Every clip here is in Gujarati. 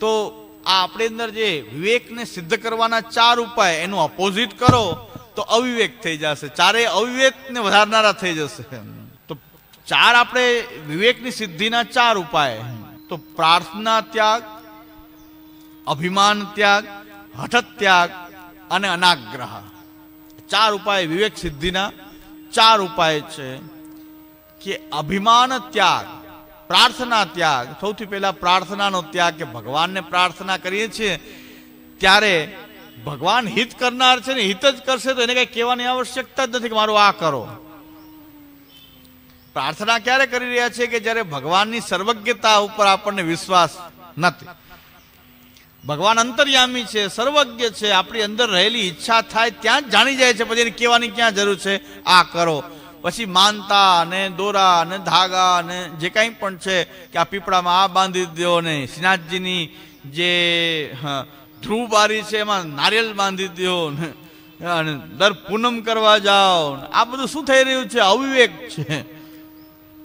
તો આ આપણી અંદર જે વિવેકને સિદ્ધ કરવાના ચાર ઉપાય એનું અપોઝિટ કરો, તો અવિવેક થઈ જશે. ચારે અવિવેકને વધારનારા થઈ જશે. તો ચાર આપણે વિવેકની સિદ્ધિના ચાર ઉપાય. તો પ્રાર્થના ત્યાગ, અભિમાન ત્યાગ, હઠત ત્યાગ અને અનાગ્રહ. ચાર ઉપાય વિવેક સિદ્ધિના ચાર ઉપાય છે. કે અભિમાન ત્યાગ, પ્રાર્થના ત્યાગ. સૌથી પહેલા પ્રાર્થનાનો ત્યાગ કે ભગવાનને પ્રાર્થના કરીએ છીએ. ત્યારે ભગવાન હિત કરનાર છે ને હિત જ કરશે તો એને કઈ કહેવાની આવશ્યકતા જ નથી કે મારું આ કરો. પ્રાર્થના ક્યારે કરી રહ્યા છે કે જ્યારે ભગવાનની સર્વજ્ઞતા ઉપર આપણને વિશ્વાસ નથી. ભગવાન અંતર્યામી છે, સર્વજ્ઞ છે, આપણી અંદર રહેલી ઈચ્છા થાય, ત્યાં જ જાણી જાય છે, પછી એને કહેવાની ક્યાં જરૂર છે? આ કરો. પછી માનતા ને દોરા ને ધાગા ને જે કાંઈ પણ છે કે આ પીપળામાં આ બાંધી દો ને શ્રીનાથજીની જે ધ્રુવ બારી છે એમાં નારિયેલ બાંધી દો ને, અને દર પૂનમ કરવા જાઓ આ બધું શું થઈ રહ્યું છે? અવિવેક છે.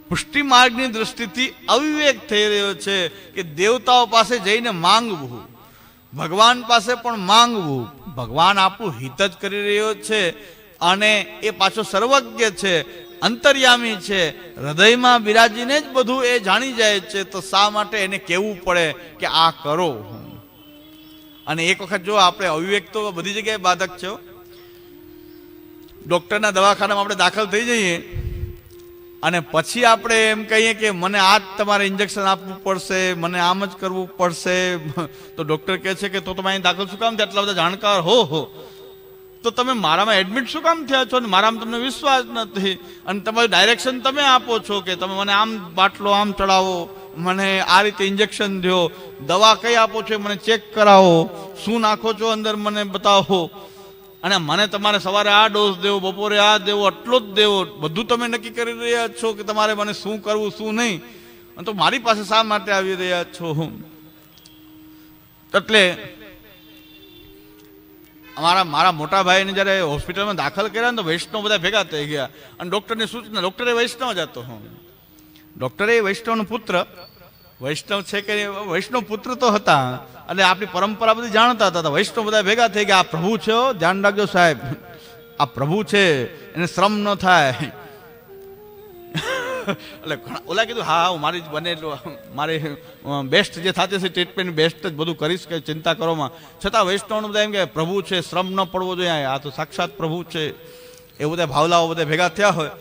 પુષ્ટિ માર્ગની દ્રષ્ટિથી અવિવેક થઈ રહ્યો છે કે દેવતાઓ પાસે જઈને માંગવું. ભગવાન પાસે પણ માંગવું. ભગવાન આપણું હિત જ કરી રહ્યો છે. અને એ પાછો સર્વજ્ઞ છે, અંતર્યામી છે, હૃદયમાં બિરાજીને જ બધું એ જાણી જાય છે, તો શા માટે એને કહેવું પડે કે આ કરો અને એક વખત જો આપણે અવિવેક તો બધી જગ્યાએ બાધક છે ડૉક્ટરના દવાખાનામાં આપણે દાખલ થઈ જઈએ, અને પછી આપણે એમ કહીએ કે મને આ જ તમારે ઇન્જેક્શન આપવું પડશે, મને આમ જ કરવું પડશે. તો ડૉક્ટર કહે છે કે તો તમે અહીં દાખલ શું કામ આટલા બધા જાણકાર, હો હો. તો તમે મારામાં એડમિટ શું કામ થયા છો? ને મારામાં તમને વિશ્વાસ નથી. અને તમારું ડાયરેક્શન તમે આપો છો કે તમે મને આમ બાટલો આમ ચડાવો, મને આ રીતે ઇન્જેક્શન દો. દવા કઈ આપો છો મને ચેક કરાવો. શું નાખો છો અંદર મને બતાવો. અને મને તમારે સવારે આ ડોઝ દેવો, બપોરે આ દેવો, આટલો જ દેવો. બધું તમે નક્કી કરી રહ્યા છો કે તમારે મને શું કરવું, શું નહીં. અને તો મારી પાસે શા માટે આવી રહ્યા છો? એટલે અમારા, મારા મોટા ભાઈને જ્યારે હોસ્પિટલમાં દાખલ કર્યા ને તો વૈષ્ણવ બધા ભેગા થઈ ગયા. અને ડૉક્ટરની સૂચના, ડૉક્ટરે વૈષ્ણવ જ હતો હું. ડૉક્ટરે વૈષ્ણવનો પુત્ર, વૈષ્ણવ છે કે વૈષ્ણવ પુત્ર તો હતા. અને આપણી પરંપરા બધી જાણતા હતા. વૈષ્ણવ બધા ભેગા થઈ ગયા. આ પ્રભુ છે ધ્યાન રાખજો સાહેબ. આ પ્રભુ છે. એને શ્રમ ન થાય. એટલે ઘણા ઓલા કીધું, હા હા મારી જ બને મારી બેસ્ટ જે થતી છે ટ્રીટમેન્ટ બેસ્ટ જ બધું કરીશ કે ચિંતા કરોમાં છતાં વૈષ્ણવનું બધા એમ કે, પ્રભુ છે, શ્રમ ન પડવો જોઈએ આ તો સાક્ષાત પ્રભુ છે. એ બધા ભાવલાઓ બધા ભેગા થયા હોય.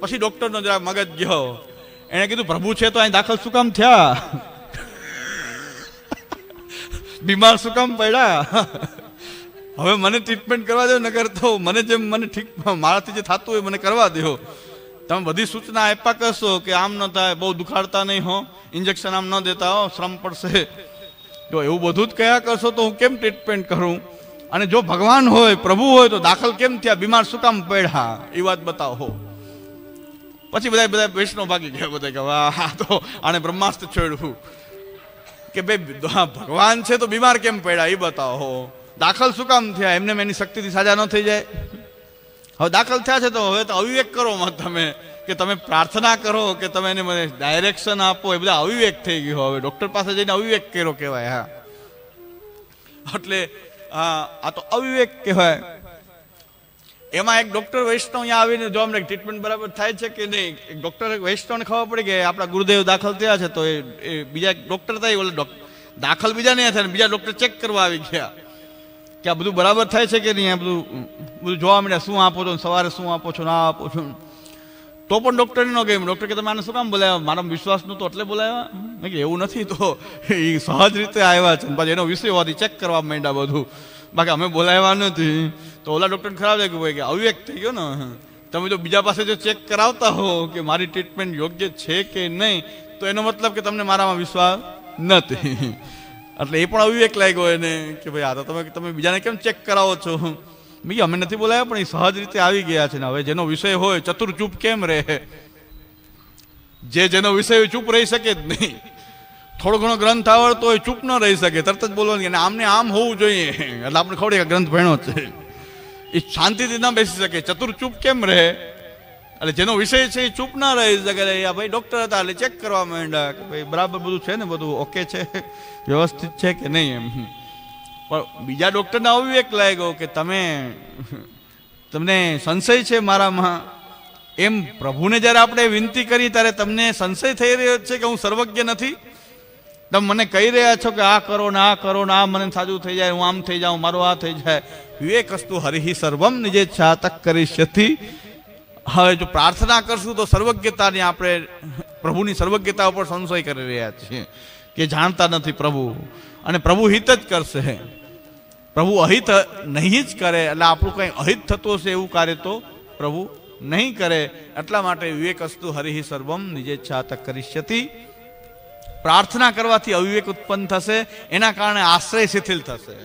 પછી ડૉક્ટરનો જરા મગજ ગયો. એણે કીધું, પ્રભુ છે તો અહીં દાખલ શું કામ થયા? બીમાર શું કામ પડ્યા? હવે મને ટ્રીટમેન્ટ કરવા દો નગર તો મને જેમ, મને ઠીક, મારાથી જે થતું હોય મને કરવા દો. તમે બધી સૂચના આપ્યા કરશો કે આમ ન થાય, બહુ દુખાડતા નહીં હો ઇન્જેક્શન આમ ન દેતા હો, શ્રમ પડશે. જો એવું બધું જ કયા કરશો તો હું કેમ ટ્રીટમેન્ટ કરું? અને જો ભગવાન હોય, પ્રભુ હોય, તો દાખલ કેમ થયા? બીમાર શું કામ પડ્યા? એ વાત બતાવો પછી બધા બધા વૈષ્ણવ ભાગી ગયા બધા કે, વાહ, હા, તો આને બ્રહ્માસ્ત્ર છોડવું કે ભાઈ ભગવાન છે તો બીમાર કેમ પડ્યા? એ બતાવો દાખલ શું કામ થયા? એમને એની શક્તિથી સાજા ન થઈ જાય? હવે દાખલ થયા છે તો હવે તો અવિવેક કરો મત તમે, કે તમે પ્રાર્થના કરો, કે તમે એને મને ડાયરેક્શન આપો, એ બધા અવિવેક થઈ ગયો હવે. ડૉક્ટર પાસે જઈને અવિવેક કર્યો કહેવાય, હા. એટલે આ તો અવિવેક કહેવાય. એમાં એક ડૉક્ટર વૈષ્ણવ અહીંયા આવીને જો અમને ટ્રીટમેન્ટ બરાબર થાય છે કે નહીં, એક ડૉક્ટર વૈષ્ણવને ખબર પડી કે આપણા ગુરુદેવ દાખલ થયા છે તો એ બીજા બીજા ડૉક્ટર થાય ઓલા દાખલ બીજા નહીં થાય બીજા ડૉક્ટર ચેક કરવા આવી ગયા. કે આ બધું બરાબર થાય છે કે નહીં? આ બધું બધું જોવા મળ્યા, શું આપો છો? સવારે શું આપો છો? ના આપો છો? તો પણ ડૉક્ટરને ન ગયું ડૉક્ટર કે, તમે આને શું કામ બોલાવ્યા? મારા વિશ્વાસ નહોતો એટલે બોલાવ્યા? મેં કે એવું નથી તો. એ સહજ રીતે આવ્યા છે. પછી એનો વિષય હોવાથી ચેક કરવા માંડ્યા બધું. બાકી અમે બોલાવ્યા નથી. તો ઓલા ડૉક્ટર ખરાબ લાગ્યું ભાઈ કે અવ્યક્ત થઈ ગયો ને. તમે જો બીજા પાસે જો ચેક કરાવતા હો કે, મારી ટ્રીટમેન્ટ યોગ્ય છે કે નહીં? તો એનો મતલબ કે તમને મારામાં વિશ્વાસ નથી. એટલે એ પણ અવિવેક લાગ્યો એને કે ભાઈ, આ તો તમે તમે બીજાને કેમ ચેક કરાવો છો? મેં અમે નથી બોલાવ્યા પણ એ સહજ રીતે આવી ગયા છે ને. હવે જેનો વિષય હોય, ચતુર ચૂપ કેમ રહે? જે જેનો વિષય ચૂપ રહી શકે જ નહીં. થોડો ઘણો ગ્રંથ આવડતો હોય, ચૂપ ન રહી શકે, તરત જ બોલવાની. અને આમને આમ હોવું જોઈએ. એટલે આપણે ખબર ગ્રંથ ભણ્યો છે. એ શાંતિથી ન બેસી શકે. ચતુર ચૂપ કેમ રહે? એટલે જેનો વિષય છે એ ચૂપ ના રહી શકે એ ભાઈ ડૉક્ટર હતા એટલે ચેક કરવા માંડ્યા કે ભાઈ, બરાબર બધું છે ને બધું? ઓકે છે? વ્યવસ્થિત છે કે નહીં એમ? પણ બીજા ડૉક્ટરને આવું એક લાગ્યો કે તમે, તમને સંશય છે મારામાં? એમ પ્રભુને જ્યારે આપણે વિનંતી કરી ત્યારે તમને સંશય થઈ રહ્યો છે કે હું સર્વજ્ઞ નથી? તમે મને કહી રહ્યા છો કે આ કરો ને આ કરો ને આ મને સાજું થઈ જાય, હું આમ થઈ જાઉં, મારું આ થઈ જાય. વિવેક અસ્તુ હરિ સર્વમ નિજે છાતક કરીશ્યથી હવે જો પ્રાર્થના કરશું તો સર્વજ્ઞતાની આપણે પ્રભુની સર્વજ્ઞતા ઉપર સંશય કરી રહ્યા છીએ કે જાણતા નથી પ્રભુ. અને પ્રભુ હિત જ કરશે. પ્રભુ અહિત નહીં જ કરે, એટલે આપણું કંઈ અહિત થતું હશે એવું કાર્ય તો પ્રભુ નહીં કરે. એટલા માટે વિવેક અસ્તુ હરિહિ સર્વમ નિજેચ્છા તક કરીશ્યતી પ્રાર્થના કરવાથી અવિવેક ઉત્પન્ન થશે, એના કારણે આશ્રય શિથિલ થશે.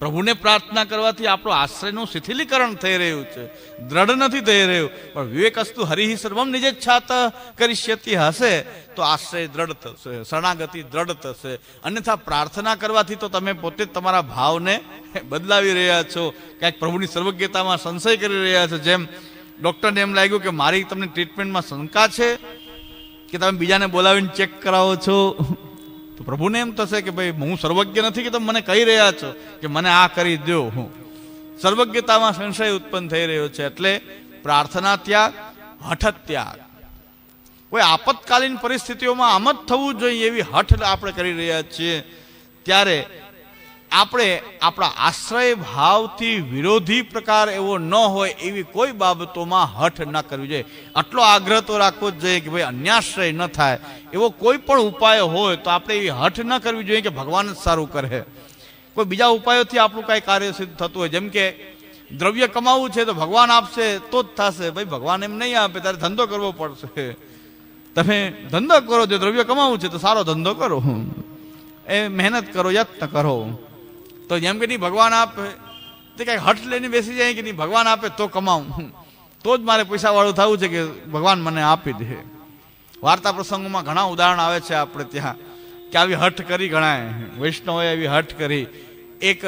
પ્રભુને પ્રાર્થના કરવાથી આપણો આશ્રયનું શિથિલીકરણ થઈ રહ્યું છે. દ્રઢ નથી થઈ રહ્યું. પણ વિવેક અસ્તુ હરિહિ સર્વમ નિજે છાત કરીશ્યતી હશે તો આશ્રય દ્રઢ થશે, શરણાગતિ દ્રઢ થશે. અન્યથા પ્રાર્થના કરવાથી તો તમે પોતે જ તમારા ભાવને બદલાવી રહ્યા છો. ક્યાંક પ્રભુની સર્વજ્ઞતામાં સંશય કરી રહ્યા છો. જેમ ડૉક્ટરને એમ લાગ્યું કે મારી તમને ટ્રીટમેન્ટમાં શંકા છે, કે તમે બીજાને બોલાવીને ચેક કરાવો છો. તો પ્રભુને એમ થશે કે ભાઈ, હું સર્વજ્ઞ નથી કે તમે મને કહી રહ્યા છો કે મને આ કરી દો હું. સર્વજ્ઞતામાં સંશય ઉત્પન્ન થઈ રહ્યો છે એટલે પ્રાર્થના ત્યાગ, હઠ ત્યાગ. કોઈ આપતકાલીન પરિસ્થિતિઓમાં આમ જ થવું જોઈએ એવી હઠ આપણે કરી રહ્યા છીએ. ત્યારે આપણે આપણા આશ્રય ભાવથી વિરોધી પ્રકાર એવો ન હોય એવી કોઈ બાબતોમાં હઠ ન કરવી જોઈએ. આટલો આગ્રહ તો રાખવો જ જોઈએ કે ભાઈ અન્યાશ્રય ન થાય. એવો કોઈ પણ ઉપાય હોય તો આપણે એવી હઠ ન કરવી જોઈએ કે ભગવાન જ સારું કરે. કોઈ બીજા ઉપાયોથી આપણું કાંઈ કાર્ય સિદ્ધ થતું હોય. જેમ કે દ્રવ્ય કમાવવું છે તો ભગવાન આપશે, તો જ થશે. ભાઈ ભગવાન એમ નહીં આપે, તારે ધંધો કરવો પડશે. તમે ધંધો કરો, જો દ્રવ્ય કમાવવું છે તો સારો ધંધો કરો. એ મહેનત કરો, યત્ન કરો. તો જેમ કે નહીં, ભગવાન આપે. તે કાંઈ હઠ લઈને બેસી જાય કે નહીં, ભગવાન આપે તો કમાવું તો જ મારે પૈસાવાળું થવું છે કે ભગવાન મને આપી દે. વાર્તા પ્રસંગોમાં ઘણા ઉદાહરણ આવે છે આપણે ત્યાં. કે આવી હઠ કરી ગણાય. વૈષ્ણવે આવી હઠ કરી. એક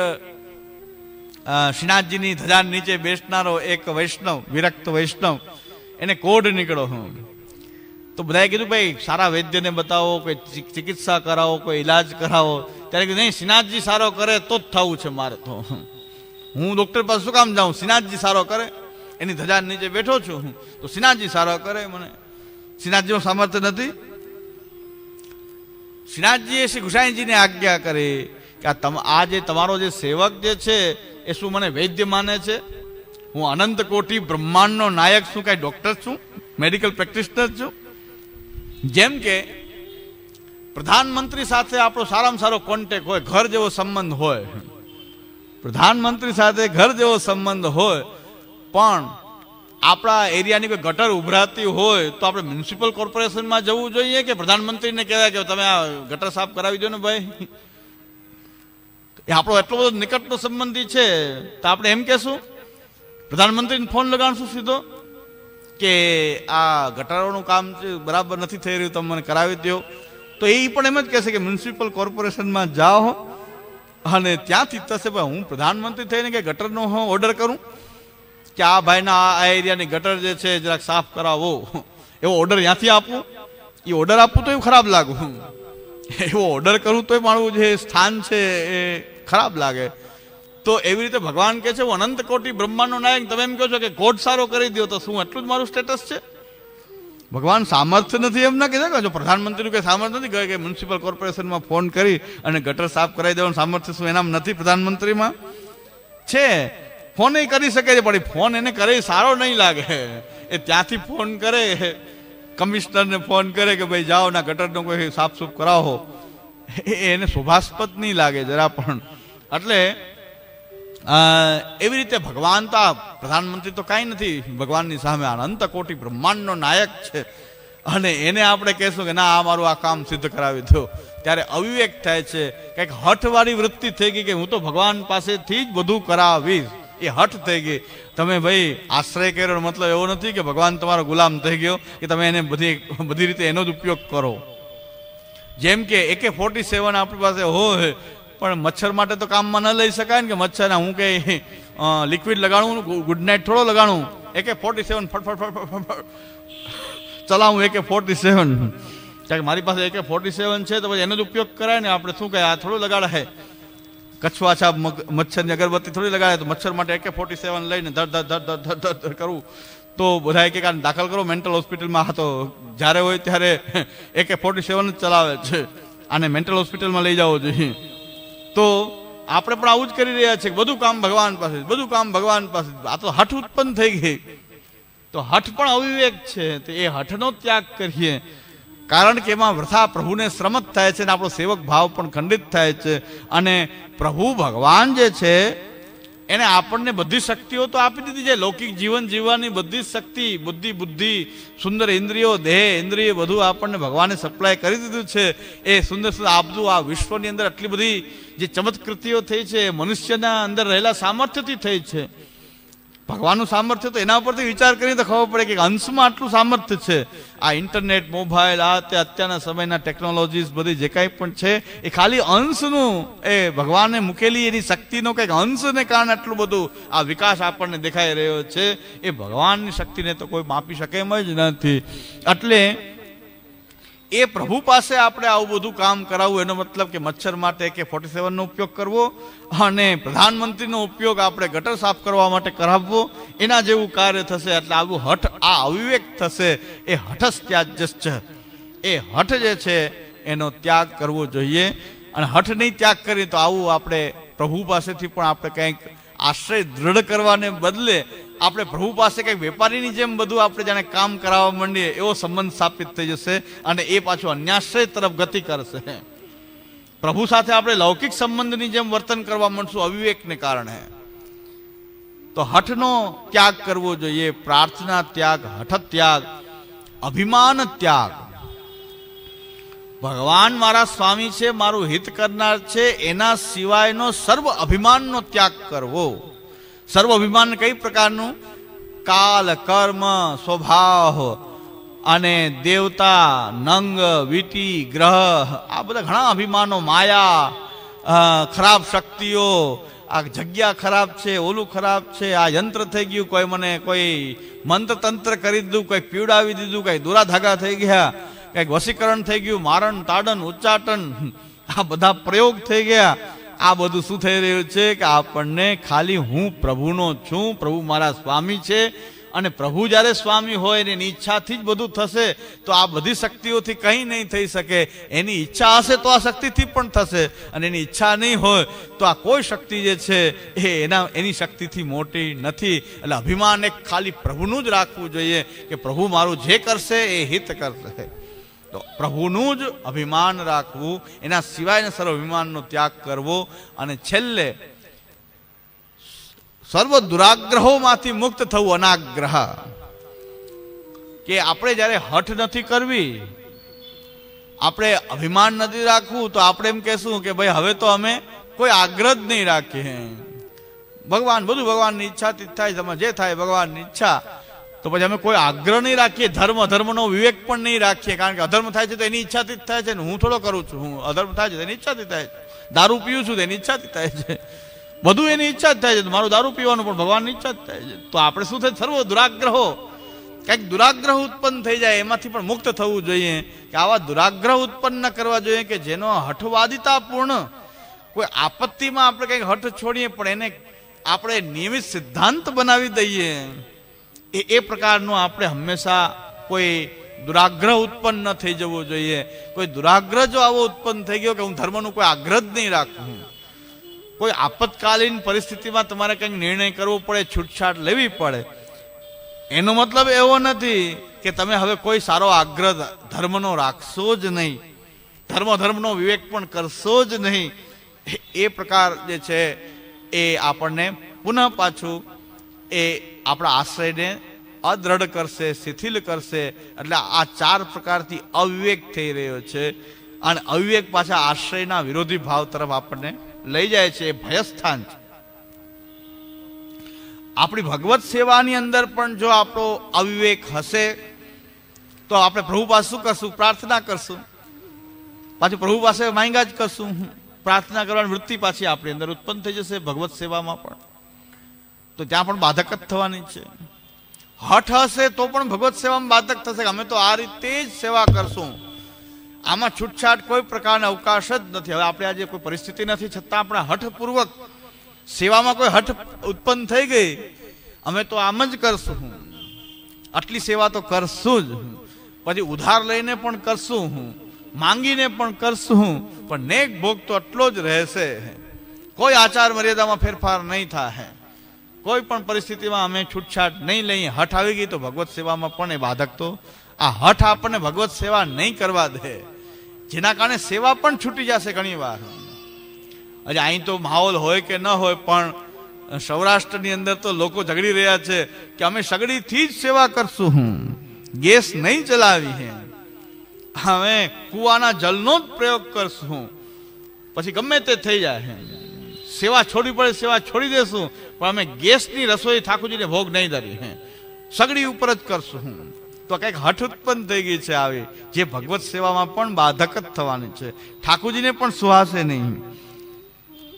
શ્રીનાથજીની ધજા નીચે બેસનારો એક વૈષ્ણવ, વિરક્ત વૈષ્ણવ, એને કોઢ નીકળો હું તો બધાએ કીધું, ભાઈ, સારા વૈદ્યને બતાવો, કોઈ ચિકિત્સા કરાવો, કોઈ ઈલાજ કરાવો. ત્યારે કીધું નહીં શ્રીનાથજી સારો કરે તો જ થવું છે મારે તો. હું ડૉક્ટર પાસે શું કામ જાઉં? શ્રીનાથજી સારો કરે, એની ધજા નીચે બેઠો છું. હું તો શ્રીનાથજી સારો કરે મને. શ્રીનાથજીનું સામર્થ્ય નથી. શ્રીનાથજીએ શ્રી ગુસાઈજીને આજ્ઞા કરી કે આ તમ, આ જે તમારો જે સેવક જે છે, એ શું મને વૈદ્ય માને છે? હું અનંત કોટી બ્રહ્માંડનો નાયક છું, કાંઈ ડૉક્ટર છું? મેડિકલ પ્રેક્ટિશનર છું? જેમ કે પ્રધાનમંત્રી સાથે આપણો સારામાં સારો કોન્ટેક હોય, ઘર જેવો સંબંધ હોય. પ્રધાનમંત્રી સાથે ઘર જેવો સંબંધ હોય, પણ આપણા એરિયાની કોઈ ગટર ઉભરાતી હોય, તો આપણે મ્યુનિસિપલ કોર્પોરેશનમાં જવું જોઈએ કે પ્રધાનમંત્રીને કહેવાય કે તમે આ ગટર સાફ કરાવી દો ને ભાઈ? એ આપણો એટલો બધો નિકટનો સંબંધી છે, તો આપણે એમ કહેશું, પ્રધાનમંત્રીને ફોન લગાડશું સીધો કે આ ગટરોનું કામ બરાબર નથી થઈ રહ્યું તમે મને કરાવી દો તો એ પણ એમ જ કહેશે કે મ્યુનિસિપલ કોર્પોરેશનમાં જાઓ અને ત્યાંથી થશે. ભાઈ હું પ્રધાનમંત્રી થઈને કે ગટરનો હું ઓર્ડર કરું કે આ ભાઈના આ એરિયાની ગટર જે છે જરાક સાફ કરાવો. એવો ઓર્ડર ત્યાંથી આપું. એ ઓર્ડર આપવું તો એવું ખરાબ લાગુ. એવો ઓર્ડર કરું તોય મારું જે સ્થાન છે એ ખરાબ લાગે. તો એવી રીતે ભગવાન કહે છે, હું અનંત કોટી બ્રહ્માંડનો નાયક. તમે એમ કહો છો કે કોટ સારો કરી દો તો શું, એટલું જ મારું સ્ટેટસ છે? ભગવાન સામર્થ્ય નથી એમ ના કીધા કે જો પ્રધાનમંત્રીનું કંઈ સામર્થ્ય નથી કે મ્યુનિસિપલ કોર્પોરેશનમાં ફોન કરી અને ગટર સાફ કરાવી દેવાનું સામર્થ્ય શું, એનામાં નથી પ્રધાનમંત્રીમાં? છે ફોન એ કરી શકે છે, પણ ફોન એને કરે સારો નહીં લાગે. એ ત્યાંથી ફોન કરે, કમિશનરને ફોન કરે કે ભાઈ જાઓ ના ગટરનો કોઈ સાફ સુફ કરાવો એને શોભાસ્પદ નહીં લાગે જરા પણ. એટલે એવી રીતે ભગવાન તો પ્રધાનમંત્રી તો કાંઈ નથી, ભગવાનની સામે અનંત કોટી બ્રહ્માંડનો નાયક છે. અને એને આપણે કહેશું કે ના, આ મારું આ કામ સિદ્ધ કરાવી દો. ત્યારે અવિવેક થાય છે, કંઈક હઠવાળી વૃત્તિ થઈ ગઈ કે હું તો ભગવાન પાસેથી જ બધું કરાવીશ. એ હઠ થઈ ગઈ. તમે ભાઈ, આશ્રય કર્યો મતલબ એવો નથી કે ભગવાન તમારો ગુલામ થઈ ગયો કે તમે એને બધી બધી રીતે એનો જ ઉપયોગ કરો. જેમ કે એકે ફોર્ટી સેવન આપણી પાસે હોય પણ મચ્છર માટે તો કામમાં ન લઈ શકાય ને કે મચ્છર હું કે લિક્વિડ લગાડું, ગુડ નાઇટ થોડો લગાડું. એકે ફોર્ટી સેવન ફટફટ ફટફટ ફટ ફટ ફટ. ચલાવું એકે ફોર્ટી સેવન કારણ કે મારી પાસે એકે ફોર્ટી સેવન છે, તો પછી એનો જ ઉપયોગ કરાય ને આપણે શું કહે આ થોડું લગાડે કચ્છવા છાપ મચ્છરની અગરબત્તી થોડી લગાડે તો મચ્છર માટે એકે ફોર્ટી સેવન લઈને ધર ધર ધર ધર ધર ધર ધર કરવું તો બધા એક કારણ દાખલ કરો મેન્ટલ હોસ્પિટલમાં હા, તો જ્યારે હોય ત્યારે એકે ફોર્ટી સેવન જ ચલાવે છે. આને મેન્ટલ હોસ્પિટલમાં લઈ જવો જોઈએ તો આપણે પણ આવું જ કરી રહ્યા છીએ બધું કામ ભગવાન પાસે બધું કામ ભગવાન પાસે આ તો હઠ ઉત્પન્ન થઈ ગઈ. તો હઠ પણ અવિવેક છે, તો એ હઠનો ત્યાગ કરીએ. કારણ કે એમાં વૃથા પ્રભુને શ્રમત થાય છે અને આપણો સેવક ભાવ પણ ખંડિત થાય છે. અને પ્રભુ ભગવાન જે છે એને આપણને બધી શક્તિઓ તો આપી દીધી છે. લૌકિક જીવન જીવવાની બધી જ શક્તિ, બુદ્ધિ બુદ્ધિ, સુંદર ઇન્દ્રિયો, દેહ, ઇન્દ્રિય બધું આપણને ભગવાને સપ્લાય કરી દીધું છે. એ સુંદર સુંદર આપદું આ વિશ્વની અંદર આટલી બધી જે ચમત્કૃતિઓ થઈ છે, મનુષ્યના અંદર રહેલા સામર્થ્યથી થઈ છે. ભગવાનનું સામર્થ્ય તો એના ઉપરથી વિચાર કરીને તો ખબર પડે કે અંશમાં આટલું સામર્થ્ય છે. આ ઇન્ટરનેટ, મોબાઈલ, આ તે અત્યારના સમયના ટેકનોલોજીસ બધી જે કાંઈ પણ છે, એ ખાલી અંશનું એ ભગવાને મૂકેલી એની શક્તિનો કંઈક અંશને કારણે આટલું બધું આ વિકાસ આપણને દેખાઈ રહ્યો છે. એ ભગવાનની શક્તિને તો કોઈ માપી શકે એમ જ નથી. એટલે એ પ્રભુ પાસે આપણે આવું બધું કામ કરાવવું, એનો મતલબ કે મચ્છર માટે કે ફોર્ટી સેવનનો ઉપયોગ કરવો અને પ્રધાનમંત્રીનો ઉપયોગ આપણે ગટર સાફ કરવા માટે કરાવવો, એના જેવું કાર્ય થશે. એટલે આવું હઠ, આ અવિવેક થશે. એ હઠસ ત્યાજ્ય છે એ હઠ જે છે, એનો ત્યાગ કરવો જોઈએ. અને હઠ નહીં ત્યાગ કરીએ તો આવું આપણે પ્રભુ પાસેથી પણ આપણે કંઈક આશ્રય દ્રઢ કરવાને બદલે આપણે પ્રભુ પાસે કંઈક વેપારીની જેમ બધું આપણે જાણે કામ કરાવવા માંડીએ, એવો સંબંધ સ્થાપિત થઈ જશે અને એ પાછું અન્યાશ્રય તરફ ગતિ કરશે. પ્રભુ સાથે આપણે લૌકિક સંબંધની જેમ વર્તન કરવા માંડશું અવિવેકને કારણે. તો હઠનો ત્યાગ કરવો જોઈએ, પ્રાર્થના ત્યાગ, હઠ ત્યાગ, અભિમાન ત્યાગ. ભગવાન મારા સ્વામી છે, મારું હિત કરનાર છે, એના સિવાયનો સર્વ અભિમાનનો ત્યાગ કરવો. સર્વ અભિમાન કઈ પ્રકારનું? કાલ, કર્મ, સ્વભાવ અને દેવતા, નંગ, વીતિ, ગ્રહ, આ બધા ઘણા અભિમાનો, માયા ખરાબ શક્તિઓ, આ જગ્યા ખરાબ છે, ઓલું ખરાબ છે, આ યંત્ર થઈ ગયું, કોઈ મને કોઈ મંત્ર તંત્ર કરી દીધું, કોઈ પીવડાવી દીધું, કઈ દોરા ધાગા થઈ ગયા, કંઈક વસીકરણ થઈ ગયું, મારણ, તાડન, ઉચ્ચાટન, આ બધા પ્રયોગ થઈ ગયા. આ બધું શું થઈ રહ્યું છે કે આપણને ખાલી હું પ્રભુનો છું, પ્રભુ મારા સ્વામી છે અને પ્રભુ જ્યારે સ્વામી હોય એની ઈચ્છાથી જ બધું થશે, તો આ બધી શક્તિઓથી કંઈ નહીં થઈ શકે. એની ઈચ્છા હશે તો આ શક્તિથી પણ થશે અને એની ઈચ્છા નહીં હોય તો આ કોઈ શક્તિ જે છે એ એના, એની શક્તિથી મોટી નથી. એટલે અભિમાન એક ખાલી પ્રભુનું જ રાખવું જોઈએ કે પ્રભુ મારું જે કરશે એ હિત કરશે. તો પ્રભુનું જ અભિમાન રાખવું, એના સિવાય સર્વ અભિમાનનો ત્યાગ કરવો અને છેલ્લે સર્વ દુરાગ્રહોમાંથી મુક્ત થવું અનાગ્રહ. કે આપણે જ્યારે હઠ નથી કરવી, આપણે અભિમાન નથી રાખવું, તો આપણે એમ કહેશું કે ભાઈ હવે તો અમે કોઈ આગ્રહ જ નહીં રાખીએ. ભગવાન, બધું ભગવાનની ઈચ્છાથી થાય તમે જે થાય ભગવાનની ઈચ્છા. તો પછી અમે કોઈ આગ્રહ નહીં રાખીએ, ધર્મ, ધર્મનો વિવેક પણ નહીં રાખીએ, કારણ કે અધર્મ થાય છે તો એની ઈચ્છાથી જ થાય છે ને હું થોડો કરું છું, હું અધર્મ થાય છે તો એની ઈચ્છાથી થાય છે. દારૂ પીવું છું તો એની ઈચ્છાથી થાય છે. બધું એની ઈચ્છા જ થાય છે મારું દારૂ પીવાનું પણ ભગવાનની ઈચ્છા જ થાય છે. તો આપણે શું થાય, સર્વ દુરાગ્રહો, કંઈક દુરાગ્રહ ઉત્પન્ન થઈ જાય, એમાંથી પણ મુક્ત થવું જોઈએ કે આવા દુરાગ્રહ ઉત્પન્ન કરવા જોઈએ કે જેનો હઠવાદિતાપૂર્ણ કોઈ આપત્તિમાં આપણે કંઈક હઠ છોડીએ પણ એને આપણે નિયમિત સિદ્ધાંત બનાવી દઈએ. એ એ પ્રકારનું આપણે હંમેશા કોઈ દુરાગ્રહ ઉત્પન્ન ન થઈ જવો જોઈએ. કોઈ દુરાગ્રહ જો આવો ઉત્પન્ન થઈ ગયો કે હું ધર્મનું કોઈ આગ્રહ જ નહીં રાખું. કોઈ આપતકાલીન પરિસ્થિતિમાં તમારે કંઈક નિર્ણય કરવો પડે, છૂટછાટ લેવી પડે. એનો મતલબ એવો નથી કે તમે હવે કોઈ સારો આગ્રહ ધર્મનો રાખશો જ નહીં. ધર્મ ધર્મનો વિવેક પણ કરશો જ નહીં. એ- પ્રકાર જે છે એ આપણને પુનઃ પાછું એ આપણા આશ્રયને અદ્રઢ કરશે, શિથિલ કરશે. એટલે આ ચાર પ્રકારથી અવિવેક થઈ રહ્યો છે. અને અવિવેક પાછા આશ્રયના વિરોધી ભાવ તરફ આપણને લઈ જાય છે. એ ભયસ્થાન છે. આપણી ભગવત સેવાની અંદર પણ જો આપણો અવિવેક હશે, તો આપણે પ્રભુ પાસે શું કરશું? પ્રાર્થના કરશું. પાછું પ્રભુ પાસે માંગ્યા જ કરશું. પ્રાર્થના કરવાની વૃત્તિ પાછી આપણી અંદર ઉત્પન્ન થઈ જશે ભગવત સેવામાં પણ. તો ત્યાં પણ બાધક જ થવાની છે. હઠ હશે તો પણ ભગવત સેવામાં બાધક થશે. અમે તો આ રીતે જ સેવા કરશું. આમાં છૂટછાટ કોઈ પ્રકારનો અવકાશ જ નથી. હવે આપણે આજે કોઈ પરિસ્થિતિ નથી. છતાં આપણે હઠપૂર્વક સેવામાં કોઈ હઠ ઉત્પન્ન થઈ ગઈ. અમે તો આમ જ કરશું. આટલી સેવા તો કરશું જ. પછી ઉધાર લઈને પણ કરશું. માંગીને પણ કરશું. પણ નેક ભોગ તો આટલો જ રહેશે. કોઈ આચાર મર્યાદામાં ફેરફાર નહીં થાય. કોઈ પણ પરિસ્થિતિમાં અમે છૂટછાટ નહીં લઈએ, હઠ આવી ગઈ તો ભગવત સેવામાં પણ એ બાધક તો. આ હઠ આપણને ભગવત સેવા નહીં કરવા દે. જેના કારણે સેવા પણ છૂટી જશે ઘણી વાર. હજી અહીં તો માહોલ હોય કે ન હોય, પણ સૌરાષ્ટ્રની અંદર તો લોકો ઝઘડી રહ્યા છે કે અમે સગડીથી જ સેવા કરશું ગેસ નહીં ચલાવી હે. અમે કુવાના જલનો જ પ્રયોગ કરશું. પછી ગમે તે થઈ જાય હે. સેવા છોડવી પડે, સેવા છોડી દેશું. પણ અમે ગેસની રસોઈ ઠાકોરજીને ભોગ નહીં ધરી, હે. સગડી ઉપર જ કરશું તો કંઈક હઠ ઉત્પન્ન થઈ ગઈ છે આવી. જે ભગવત સેવામાં પણ બાધક જ થવાની છે. ઠાકોરજીને પણ સુહાશે નહીં.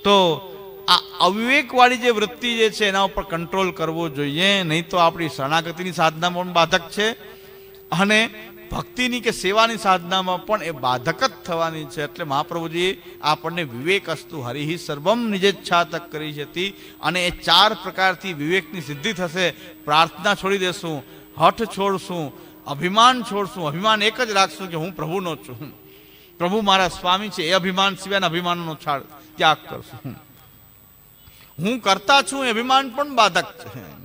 તો આ અવિવેકવાળી જે વૃત્તિ જે છે એના ઉપર કંટ્રોલ કરવો જોઈએ, નહીં તો આપણી શરણાગતિની સાધનામાં પણ બાધક છે. અને ભક્તિની કે સેવાની સાધનામાં પણ એ બાધક જ થવાની છે. એટલે મહાપ્રભુજી આપણને વિવેક અસ્તુ હરિહિ સર્વમ નિજેચ્છા તક કરી હતી અને એ ચાર પ્રકારથી વિવેકની સિદ્ધિ થશે. પ્રાર્થના છોડી દેશું, હઠ છોડશું, અભિમાન છોડશું. અભિમાન એક જ રાખશું કે હું પ્રભુનો છું. પ્રભુ મારા સ્વામી છે, એ અભિમાન સિવાયના અભિમાનનો છાડ ત્યાગ કરશું. હું કરતા છું અભિમાન પણ બાધક છે.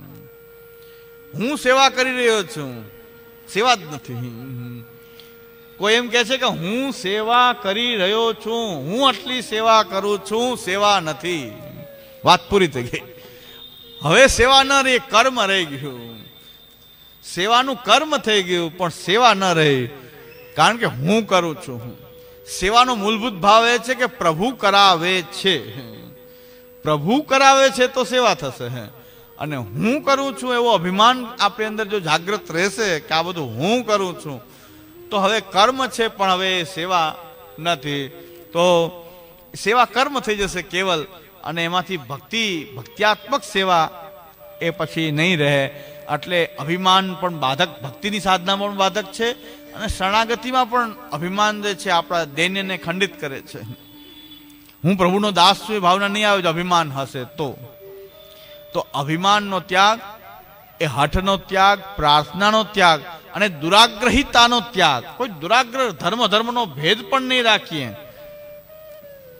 હું સેવા કરી રહ્યો છું. સેવા જ નથી. કોઈ એમ કહે છે કે હું સેવા કરી રહ્યો છું, હું આટલી સેવા કરું છું, સેવા નથી. વાત પૂરી થઈ ગઈ. હવે સેવા ન રહી કર્મ રહી ગયું. સેવાનું કર્મ થઈ ગયું, પણ સેવા ન રહી. કારણ કે હું કરું છું. સેવાનો મૂળભૂત ભાવ એ છે કે પ્રભુ કરાવે છે. પ્રભુ કરાવે છે તો સેવા થશે. હે અને હું કરું છું એવો અભિમાન આપણી અંદર જો જાગૃત રહેશે કે આ બધું હું કરું છું, તો હવે કર્મ છે, પણ હવે એ સેવા નથી. તો સેવા કર્મ થઈ જશે કેવલ, અને એમાંથી ભક્તિ, ભક્ત્યાત્મક સેવા એ પછી નહીં રહે. એટલે અભિમાન પણ બાધક, ભક્તિની સાધનામાં પણ બાધક છે, અને શરણાગતિમાં પણ અભિમાન જે છે, આપણા દૈન્યને ખંડિત કરે છે. હું પ્રભુનો દાસ છું, એ ભાવના નહીં આવે અભિમાન હશે તો. તો અભિમાનનો ત્યાગ, એ હઠનો ત્યાગ, પ્રાર્થનાનો ત્યાગ અને દુરાગ્રહિતાનો ત્યાગ. કોઈ દુરાગ્રહ ધર્મ ધર્મનો ભેદ પણ નહીં રાખીએ.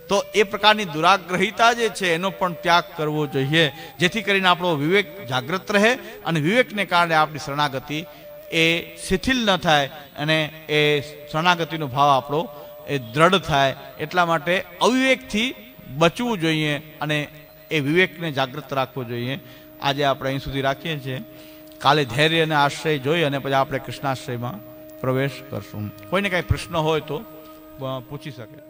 તો એ પ્રકારની દુરાગ્રહિતા જે છે, એનો પણ ત્યાગ કરવો જોઈએ. જેથી કરીને આપણો વિવેક જાગૃત રહે અને વિવેકને કારણે આપણી શરણાગતિ એ શિથિલ ન થાય અને એ શરણાગતિનો ભાવ આપણો એ દ્રઢ થાય. એટલા માટે અવિવેકથી બચવું જોઈએ અને એ વિવેકને જાગૃત રાખવો જોઈએ. આજે આપણે અહીં સુધી રાખીએ છીએ. કાલે ધૈર્ય અને આશ્રય જોઈ અને પછી આપણે કૃષ્ણાશ્રયમાં પ્રવેશ કરશું. કોઈને કાંઈ પ્રશ્ન હોય તો પૂછી શકે.